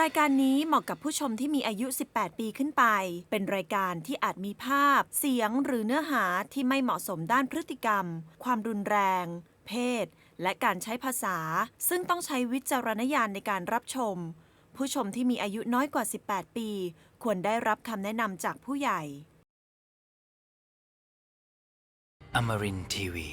รายการนี้เหมาะกับผู้ชมที่มีอายุ 18 ปีขึ้นไป เป็นรายการที่อาจมีภาพ เสียงหรือเนื้อหาที่ไม่เหมาะสมด้านพฤติกรรม ความรุนแรง เพศ และการใช้ภาษา ซึ่งต้องใช้วิจารณญาณในการรับชม ผู้ชมที่มีอายุน้อยกว่า 18 ปี ควรได้รับคำแนะนำจากผู้ใหญ่ Amarin Tiwi.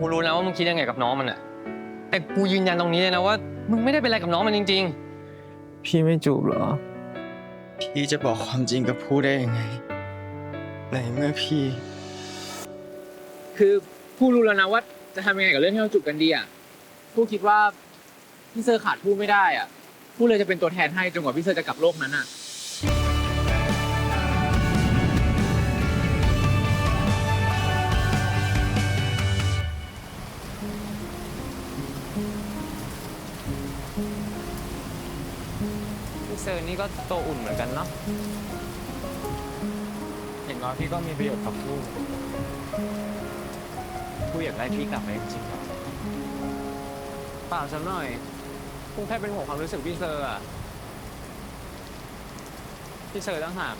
กูรู้นะว่ามึงคิดยังไงกับน้องมันอะแต่กูยืนยันตรงนี้เลยนะว่า มึงไม่ได้เป็นอะไรกับน้องมันจริง พี่ไม่จูบเหรอ พี่จะบอกความจริงกับผู้ได้ยังไง ในเมื่อพี่ ๆ คือผู้รู้แล้วนะว่า จะทำยังไงกับเรื่องที่เราจูบกันดีอะผู้คิดว่าพี่เซอร์ขาดผู้ไม่ได้อะผู้เลยจะเป็นตัวแทนให้จนกว่าพี่เซอร์จะกลับโลกนั้นอะ อร์นี่ก็โตอุ่นเหมือนกันเนาะเห็นว่าพี่ก็มีประโยชน์กับลูกกูอยากได้พี่กลับไปจริงๆครับเปล่าสักหน่อยกูแค่เป็นห่วงความรู้สึกพี่เซอร์อะพี่เซอร์ตั้งหาก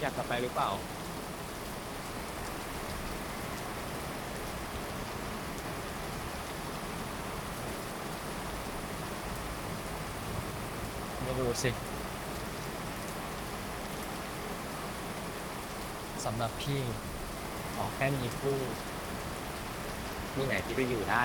อยากกลับไปหรือเปล่า ไม่รู้สิ สำหรับพี่ขอแค่มีคู่ที่ไหนที่ไปอยู่ได้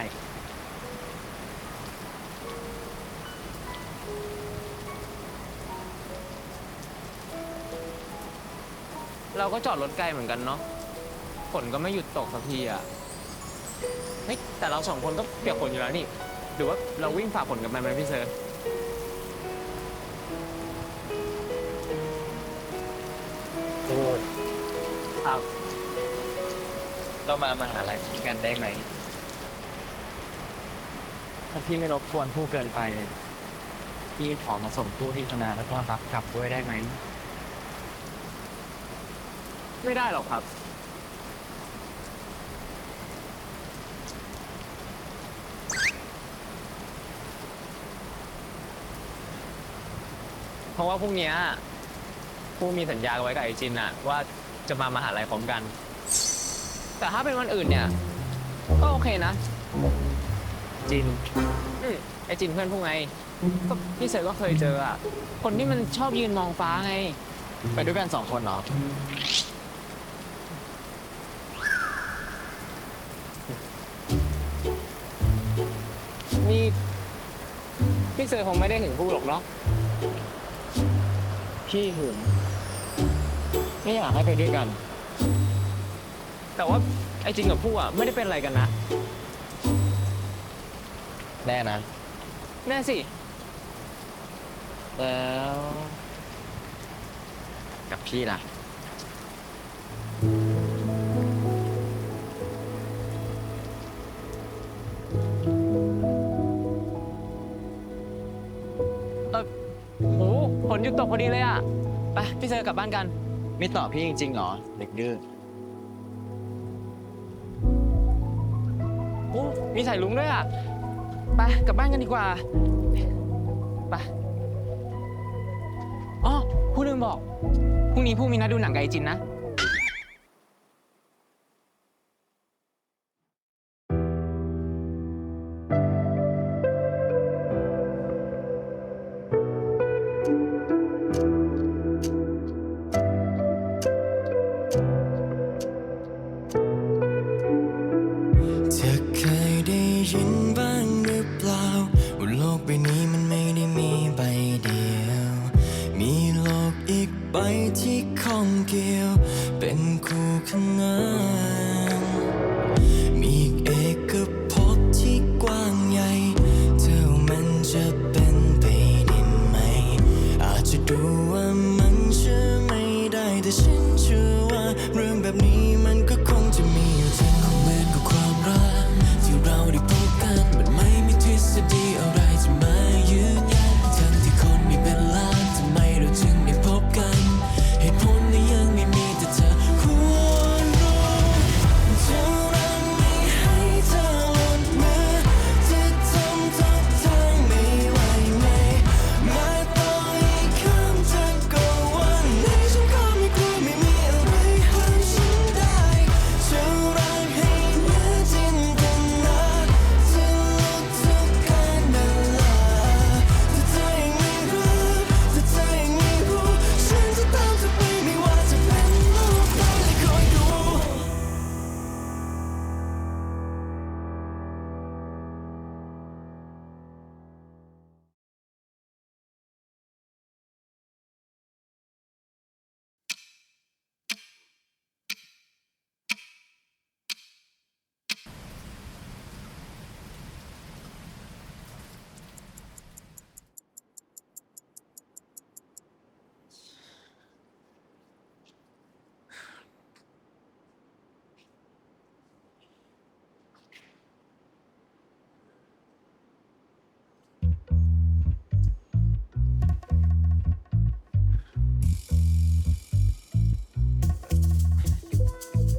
เราก็จอดรถไกลเหมือนกันเนาะฝนก็ไม่หยุดตกสักทีอะเฮ้ยแต่เราสองคนก็เปียกฝนอยู่แล้วนี่ หรือว่าเราวิ่งฝ่าฝนกันไปไหมพี่เซอร์พูด ครับ เรามามาหาอะไรกันได้ไหมถ้าพี่ไม่รบกวนผู้เกินไป พี่ขอมาส่งผู้ที่คณะแล้วก็รับกลับด้วยได้ไหม ไม่ได้หรอกครับ เพราะว่าพรุ่งเนี้ยผู้มีสัญญาไว้กับไอจินอะว่า จะมามหาลัยพร้อมกัน แต่ถ้าเป็นวันอื่นเนี่ย ก็โอเคนะ จินอืมไอจินเพื่อนพวกไงก็พี่เซอร์ก็เคยเจออะคนที่มันชอบยืนมองฟ้าไง ไปด้วยกันสองคนเหรอ นี่พี่เซอร์คงไม่ได้ถึงผู้หรอกเนาะ พี่หึง ไม่อยากให้ไปด้วยกัน แต่ว่าไอจินกับผู้อะไม่ได้เป็นอะไรกันนะ แน่นะ แน่สิ แล้ว กับพี่ล่ะโอ้ฝนหยุดตกพอดีเลยอะไป พี่เซอร์กลับบ้านกัน ไม่ตอบพี่จริงๆเหรอ เด็กดื้อโอ้มีสายลุงด้วยอะ ไปกลับบ้านกันดีกว่า ไป อ๋อผู้ลืมบอก พรุ่งนี้ผู้มีนัดดูหนังกับไอจินนะ เป็นคู่ขนานมี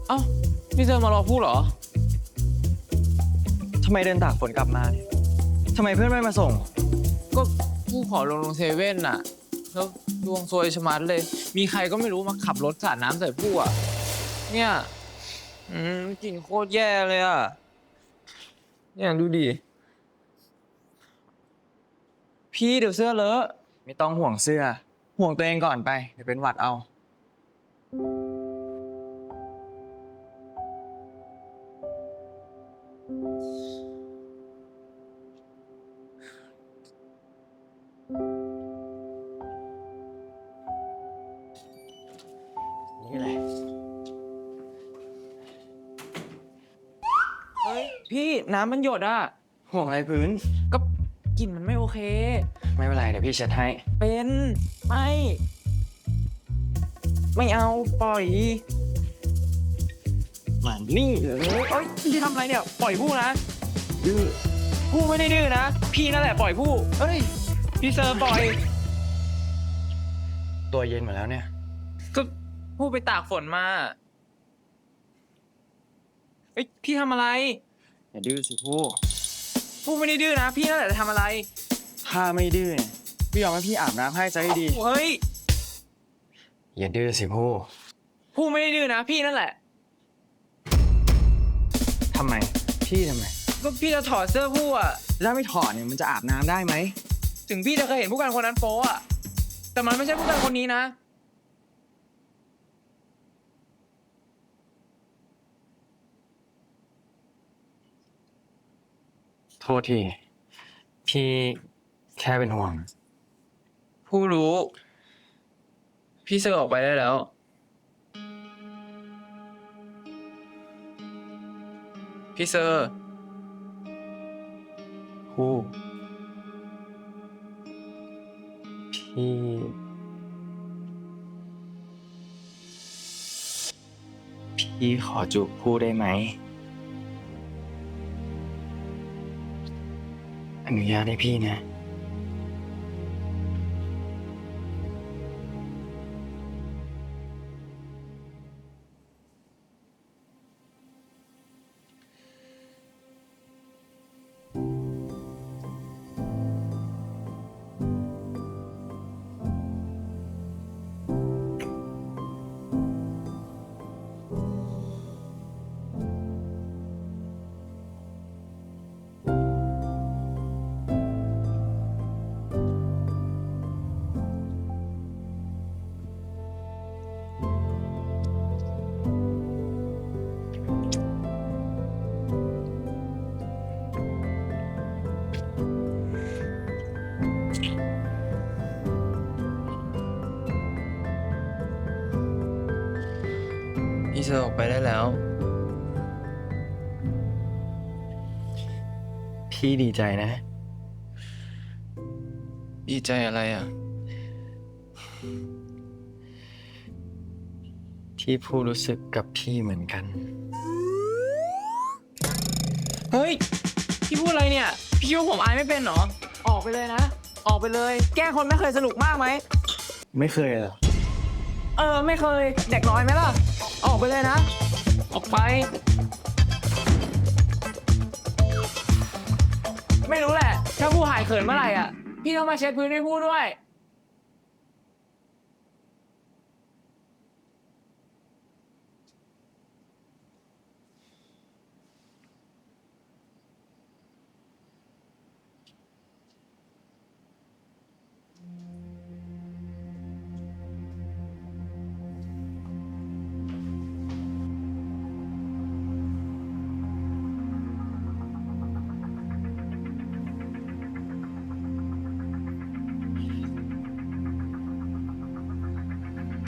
เอ้าพี่เซอร์มารอพูดเหรอ ทำไมเดินตากฝนกลับมาเนี่ยทำไมเพื่อนไม่มาส่ง ก็ผู้ขอลงลงเซเว่นน่ะ แล้วดวงซวยชะมัดเลย มีใครก็ไม่รู้มาขับรถสาดน้ำใส่ผู้อะ เนี่ยอืมกลิ่นโคตรแย่เลยอะ เนี่ยดูดิ พี่เดี๋ยวเสื้อเลอะ ไม่ต้องห่วงเสื้อ ห่วงตัวเองก่อนไป เดี๋ยวเป็นหวัดเอา น้ำมันหยดอะ ห่วงอะไรพื้น ก็กลิ่นมันไม่โอเค ไม่เป็นไรเดี๋ยวพี่เช็ดให้ เป็น ไม่ ไม่เอาปล่อยมันนี่เลยเอ้ยพี่ทำอะไรเนี่ย ปล่อยผู้นะดื้อผู้ไม่ได้ดื้อนะ พี่นั่นแหละปล่อยผู้เอ้ย พี่เซอร์ปล่อย ตัวเย็นหมดแล้วเนี่ย ก็ผู้ไปตากฝนมา เอ้ยพี่ทำอะไร อย่าดื้อสิผู้ผู้ไม่ได้ดื้อนะ พี่นั่นแหละทำอะไรถ้าไม่ดื้อเนี่ยพี่ยอมให้พี่อาบน้ำให้ซะดีเฮ้ยอย่าดื้อสิผู้ผู้ไม่ได้ดื้อนะ พี่นั่นแหละ ทำไม พี่ทำไม ก็พี่จะถอดเสื้อผู้อะถ้าไม่ถอดเนี่ยมันจะอาบน้ำได้ไหม ถึงพี่จะเคยเห็นผู้กันคนนั้นโป๊อะแต่มันไม่ใช่ผู้กันคนนี้นะ ทษที พี่แค่เป็นห่วง ผู้รู้ พี่เซอร์ออกไปได้แล้ว พี่เซอร์ผู้พี่พี่ขอจูบผู้ได้ไหม อนุญาตให้พี่นะ ไปได้แล้ว พี่ดีใจนะ ดีใจอะไรอะ ที่ผู้รู้สึกกับพี่เหมือนกัน เฮ้ย พี่พูดอะไรเนี่ย พี่คิดว่าผมอายไม่เป็นเหรอ ออกไปเลยนะ ออกไปเลย แกล้งคนไม่เคยสนุกมากไหม ไม่เคยเหรอ เออ ไม่เคย เด็กน้อยไหมล่ะ ออกไปเลยนะ ออกไป ไม่รู้แหละ ถ้าผู้หายเขินเมื่อไหร่อะ พี่ต้องมาเช็ดพื้นให้ผู้ด้วย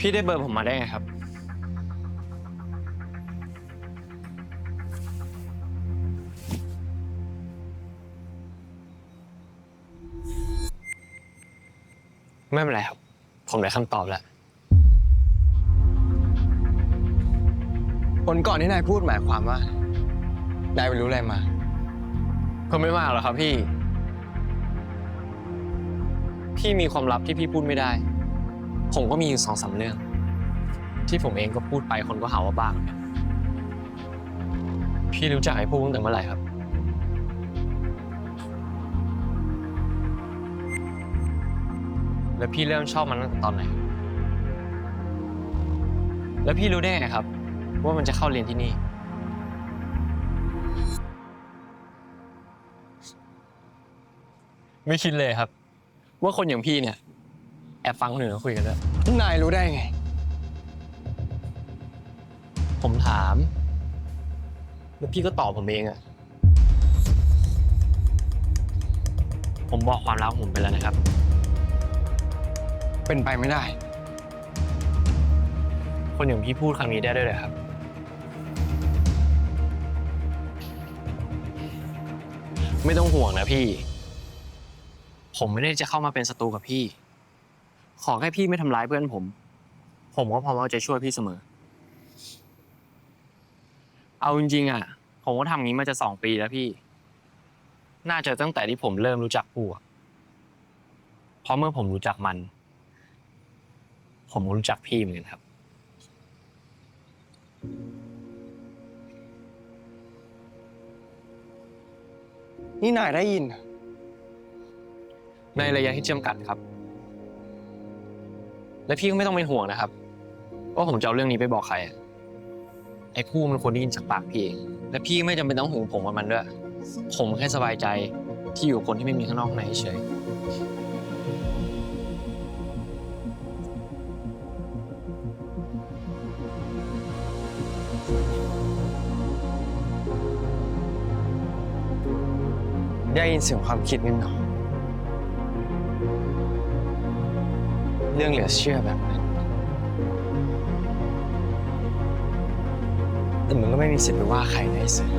พี่ได้เบอร์ผมมาได้ไงครับ ไม่เป็นไรครับ ผมได้คำตอบแล้วผลก่อนที่นายพูดหมายความว่า นายไปรู้อะไรมาก็ไม่มากหรอกครับพี่ พี่มีความลับที่พี่พูดไม่ได้ ผมก็มีอยู่สองสามเรื่อง ที่ผมเองก็พูดไปคนก็หาว่าบ้าเหมือนกันพี่รู้จักไอ้ผู้ตั้งแต่เมื่อไหร่ครับ แล้วพี่เริ่มชอบมันตั้งแต่ตอนไหน แล้วพี่รู้ได้ไงครับ ว่ามันจะเข้าเรียนที่นี่ ไม่คิดเลยครับ ว่าคนอย่างพี่เนี่ย แอบฟังคนอื่นเขาคุยกันด้วยนายรู้ได้ไง ผมถาม แล้วพี่ก็ตอบผมเองอะผมบอกความลับของผมไปแล้วนะครับ เป็นไปไม่ได้ คนอย่างพี่พูดคำนี้ได้ด้วยเลยครับ ไม่ต้องห่วงนะพี่ ผมไม่ได้จะเข้ามาเป็นศัตรูกับพี่ ขอแค่พี่ไม่ทำร้ายเพื่อนผม ผมก็พร้อมเอาใจช่วยพี่เสมอ เอาจริงๆอะ ผมก็ทำอย่างนี้มาจะสองปีแล้วพี่ น่าจะตั้งแต่ที่ผมเริ่มรู้จักผู้อะเพราะเมื่อผมรู้จักมัน ผมก็รู้จักพี่เหมือนกันครับ นี่นายได้ยิน ในระยะที่จำกัดครับ และพี่ก็ไม่ต้องเป็นห่วงนะครับว่าผมจะเอาเรื่องนี้ไปบอกใครอะไอ้ผู้มันควรได้ยินจากปากพี่เอง และพี่ไม่จำเป็นต้องหึงผมกับมันด้วย ผมแค่สบายใจที่อยู่กับคนที่ไม่มีข้างนอกข้างในเฉย ได้ยินเสียงความคิดกันหนอ เรื่องเหลือเชื่อแบบนั้น แต่มึงก็ไม่มีสิทธิ์ไปว่าใครนะไอ้เสือ